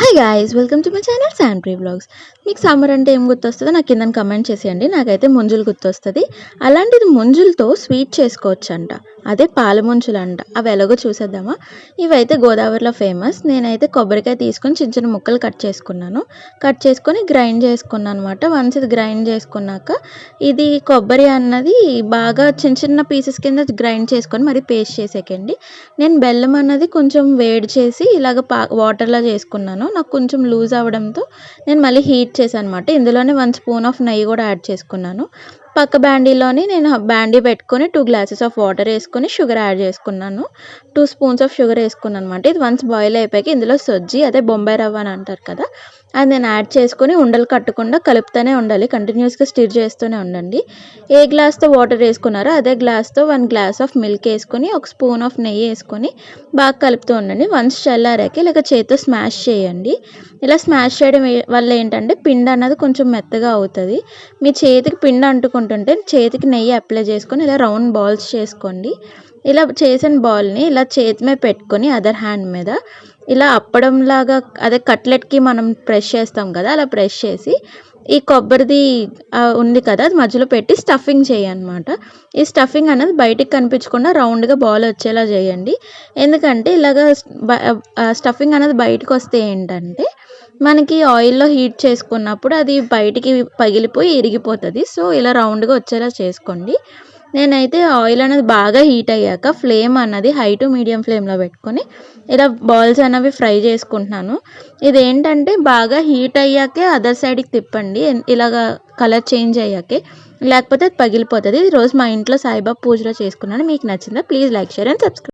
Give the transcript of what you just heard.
Hi guys welcome to my channel Sampree blogs మీకు summer అంటే ఏం గుర్తొస్తుందో నాకు కింద కమెంట్ చేసేయండి. నాకైతే ముంజులు గుర్తొస్తుంది. అలాంటిది ముంజులతో స్వీట్ చేసుకోవచ్చు అంట అదే పాలముంచులు అంట అవి ఎలాగో చూసేద్దామా? ఇవైతే గోదావరిలో ఫేమస్. నేనైతే కొబ్బరికాయ తీసుకొని చిన్న చిన్న ముక్కలు కట్ చేసుకున్నాను. కట్ చేసుకొని గ్రైండ్ చేసుకున్నాను అనమాట వన్స్ ఇది గ్రైండ్ చేసుకున్నాక ఇది కొబ్బరి అన్నది బాగా చిన్న చిన్న పీసెస్ కింద గ్రైండ్ చేసుకొని మరి పేస్ట్ చేసేకండి. నేను బెల్లం అన్నది కొంచెం వేడి చేసి ఇలాగ పా వాటర్లో చేసుకున్నాను. నాకు కొంచెం లూజ్ అవ్వడంతో నేను మళ్ళీ హీట్ చేశాను అనమాట ఇందులోనే వన్ స్పూన్ ఆఫ్ నెయ్యి కూడా యాడ్ చేసుకున్నాను. పక్క బ్యాండీలోని నేను బ్యాండీ పెట్టుకొని టూ గ్లాసెస్ ఆఫ్ వాటర్ వేసుకొని షుగర్ యాడ్ చేసుకున్నాను. టూ స్పూన్స్ ఆఫ్ షుగర్ వేసుకున్నాను అనమాట ఇది వన్స్ బాయిల్ అయిపోయాక ఇందులో సొజ్జి అదే బొంబాయి రవ్వ అని అంటారు కదా అది నేను యాడ్ చేసుకొని ఉండలు కట్టకుండా కలుపుతూనే ఉండాలి. కంటిన్యూస్గా స్టిర్ చేస్తూనే ఉండండి. ఏ గ్లాస్తో వాటర్ వేసుకున్నారో అదే గ్లాస్తో వన్ గ్లాస్ ఆఫ్ మిల్క్ వేసుకొని ఒక స్పూన్ ఆఫ్ నెయ్యి వేసుకొని బాగా కలుపుతూ ఉండండి. వన్స్ చల్లారాక ఇలాగ చేతితో స్మాష్ చేయండి. ఇలా స్మాష్ చేయడం వల్ల ఏంటంటే పిండి అన్నది కొంచెం మెత్తగా అవుతుంది. మీ చేతికి పిండి అంటుకుంటుంటే చేతికి నెయ్యి అప్లై చేసుకొని ఇలా రౌండ్ బాల్స్ చేసుకోండి. ఇలా చేసిన బాల్ని ఇలా చేతి మీద పెట్టుకొని అదర్ హ్యాండ్ మీద ఇలా అప్పడంలాగా అదే కట్లెట్కి మనం ప్రెస్ చేస్తాం కదా అలా ప్రెస్ చేసి ఈ కొబ్బరిది ఉంది కదా అది మధ్యలో పెట్టి స్టఫింగ్ చేయనమాట ఈ స్టఫింగ్ అనేది బయటికి కనిపించకుండా రౌండ్గా బాల్ వచ్చేలా చేయండి. ఎందుకంటే ఇలాగ స్టఫింగ్ అనేది బయటకు వస్తే ఏంటంటే మనకి ఆయిల్లో హీట్ చేసుకున్నప్పుడు అది బయటికి పగిలిపోయి ఇరిగిపోతుంది. సో ఇలా రౌండ్గా వచ్చేలా చేసుకోండి. నేనైతే ఆయిల్ అనేది బాగా హీట్ అయ్యాక ఫ్లేమ్ అన్నది హై టు మీడియం ఫ్లేమ్లో పెట్టుకొని ఇలా బాల్స్ అనేవి ఫ్రై చేసుకుంటున్నాను. ఇదేంటంటే బాగా హీట్ అయ్యాకే అదర్ సైడ్కి తిప్పండి ఇలాగ కలర్ చేంజ్ అయ్యాకే లేకపోతే అది పగిలిపోతుంది. ఈరోజు మా ఇంట్లో సాయిబాబా పూజలో చేసుకున్నాను. మీకు నచ్చిందా please like share and subscribe